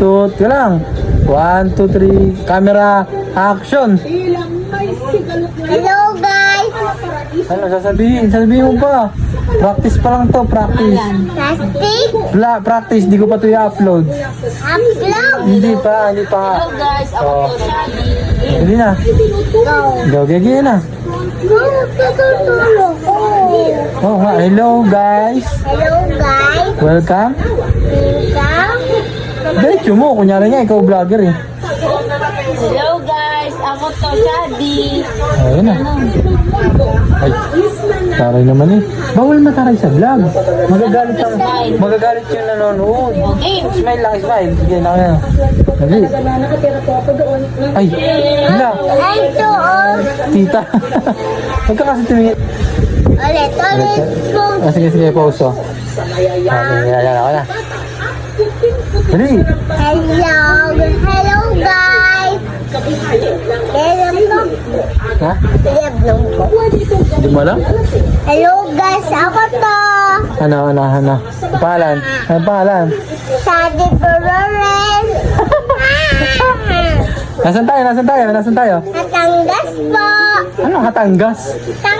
two, ka lang. One, two, three, camera, action. Hello guys! Ano, sasabihin, sasabihin mo pa. Practice pa lang to, practice. Plastic! Bla, practice, di ko pa to i-upload. Upload! Hindi pa, hindi pa. Hello guys, ako Oh. to. Hindi na. Go! Go, gigi na. Go! Tutulong ko! Oh. Hello, guys. Hello guys! Welcome. Welcome! Diretso mo, kunyari nga, ikaw vlogger eh. Hello guys, ako to Shadi. Ayun na. Ay, taray naman eh. Bawal mataray sa vlog. Magagalit ang, magagalit yung nanonood. Okay. Smile lang, smile. Sige, na kaya. Dali. Ay, hala. And to all! Tita. Huwag ka kasi tumingin. Ulit, ulit! Ah, sige, sige, pause oh. Okay, yan, ako na. Dali. Hello! Hello guys! Po? Ha? Kailan po? Hindi mo alam? Hello guys! Ako to! Ano, ano, ano? Pangalan? Ano pangalan? Shadi Perores! Nasaan tayo? Nasaan tayo? Nasaan tayo? Natangas po! Ano, Hatangas? Tangas na!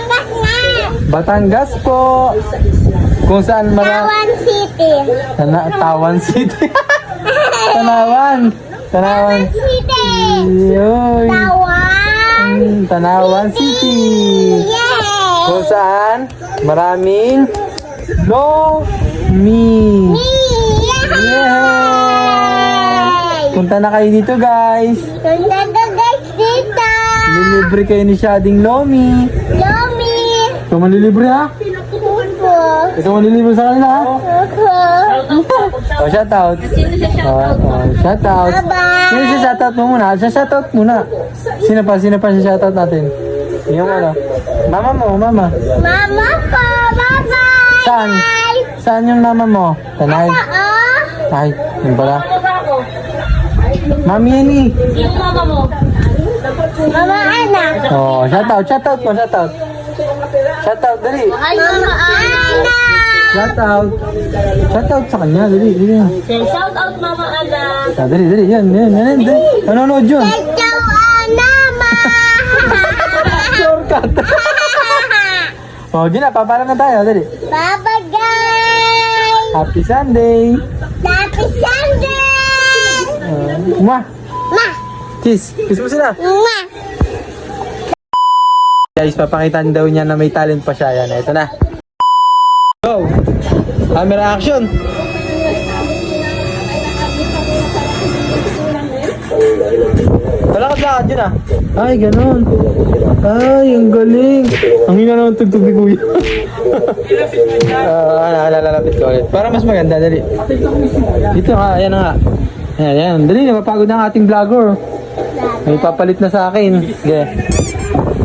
Batangas po. Kung saan mara... Tawan City! Tana Tawan City. Tanawan. Tanawan. City! Yoy. Tawan! Mm, Tanawan City. Yay! Kung saan maraming lomi. Yay! Punta na kayo dito guys. Punta ka guys dito! Lilibre kayo ni Shading Lomi. Lomi! Ikaw manlilibre ha? Upo! Ikaw manlilibre sa kanila ha? Upo! O, shout out. Sino siya siya? O, o, shout out. Bye-bye! Sino si shout out mo muna? Sa shout out muna. Sino pa? Sino pa si shout out natin? Yung ano? Mama mo, mama. Mama ko! Bye-bye! Saan? Saan yung mama mo? Tanay. Oo! Ay, yun pala. Mami yan eh. Yung mama mo. Mama Ana! Oh, shout out, shout out mo, shout out. Shout out, dali. Hi Mama Ana! Shout out. Shout out sa kanya, dali, shout out mama Ana. Ah, dali, dali, yan, yan, yan, yan. Nanonood yun. Ikaw Ana ma! Shortcut. oh, di na, papalam na tayo, dali. Bye guys! Happy Sunday. Happy Sunday! Uh, Mwah. Ma! Kiss. Kiss mo sila. Ma! Guys, papakitaan daw niya na may talent pa siya. Yan, ito na. Go! Camera action! Malakad-lakad yun ah. Ay, ganun. Ay, ang galing. Ang hina naman tugtog ni Kuya. Ah, ano, ano, lalapit ko ulit. Para mas maganda, dali. Dito nga, ayan nga. Ayan, ayan. Dali, napapagod na ang ating vlogger. May papalit na sa akin. Sige.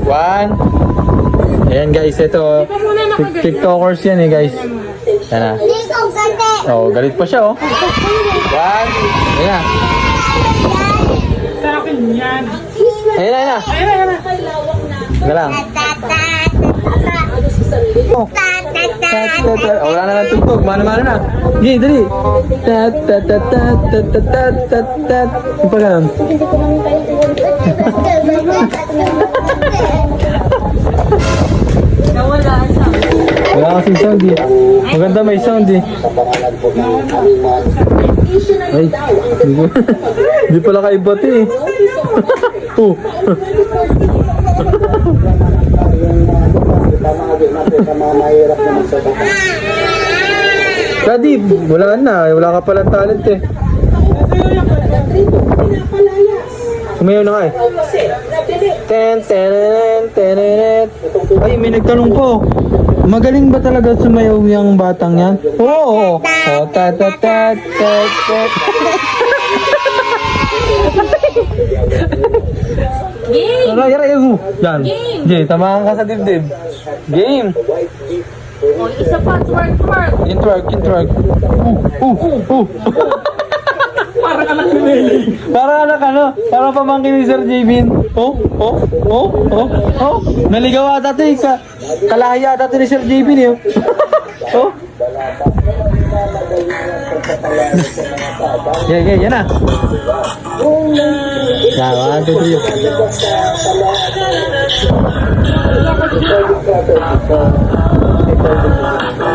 One. Ayan guys, ito. Tik- TikTokers yan eh guys. Yan na. Oh, galit pa siya oh. One. Ayan na. Ayan na, ayan na. Lang. Oh. Tat, tat, tat. Oh, wala na lang tugtog. Mano-mano na. Sige, dali. Tat, tat, tat, tat, tat, tat, tat, tat, tat. Yung pa ganun. Nawala siya. Wala kasing sound eh. Maganda may sound eh. Ay, hindi ko. Hindi pala kaibot eh. oh. Daddy, wala na. Wala ka palang talent eh. Sumayaw na ka eh. Ten, ten, ten, ten, Ay, may nagtanong po. Magaling ba talaga sumayaw yung batang yan? Oo. Oh, oh, ta ta ta ta ta. Game! Aray, aray, aray. Yan. Game. Tamahan ka sa dibdib. Game. O, isa pa, twerk, twerk. Yung twerk, yung twerk. Uh, uh, uh. Anak ni Nelly. Parang anak ano? Parang pamangkin ni Sir Jabin. Oh, oh, oh, oh, oh. Naligaw ata ito eh. Ka kalahaya ata ito ni Sir Jabin eh. Oh. Yeah, yeah, yan na. Yeah, one, two, three.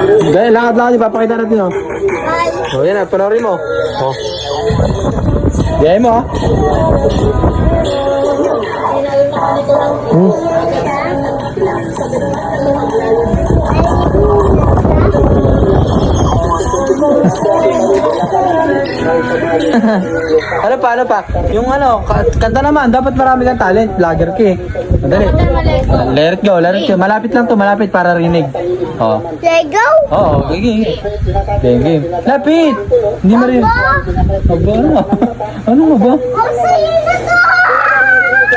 Dahil, lakad-lakad, ipapakita natin, oh. Ay. Oh, yan panoorin mo. Oh. Gaya mo, oh. Hmm. ano pa, ano pa? Yung ano, ka- kanta naman, dapat marami kang talent. Vlogger ka eh. Madali. Let it go, let it go. Malapit lang to, malapit para rinig. Oh. Lego? Oo, oh, game. Game, game. Lapit! Hindi mo rin. Aba, ano? Ano nga ba? Ang sayo na to!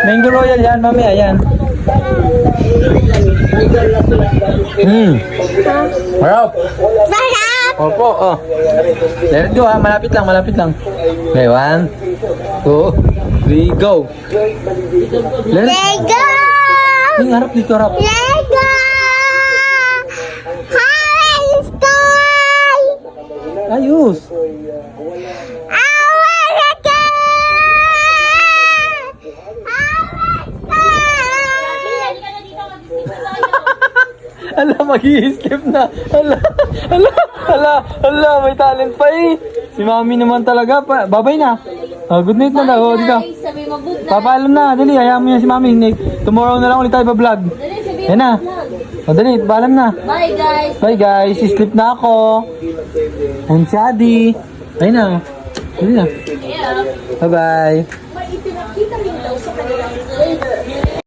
Mango Royal yan, mamaya yan. Hmm. Harap. Sarap! Opo, oh. Let it go ha, malapit lang, malapit lang. Okay, one, two, three, go. Let it... Lego! Yung harap dito, harap. Lego! Hi, toy! Ayos. Ala, mag-i-skip na. Ala, ala, ala, ala, may talent pa eh. Si mami naman talaga. Pa, babay na. Oh, good night na daw. Dito. Sabi mo good. Papaalam na. Dali, hayaan mo yan si mami. Tomorrow na lang ulit tayo pa-vlog. Dali, sabi Yan na. O, dali, paalam na. Bye guys. Bye guys, sleep na ako. And si Adi. Ayun na. Dali na. Bye-bye.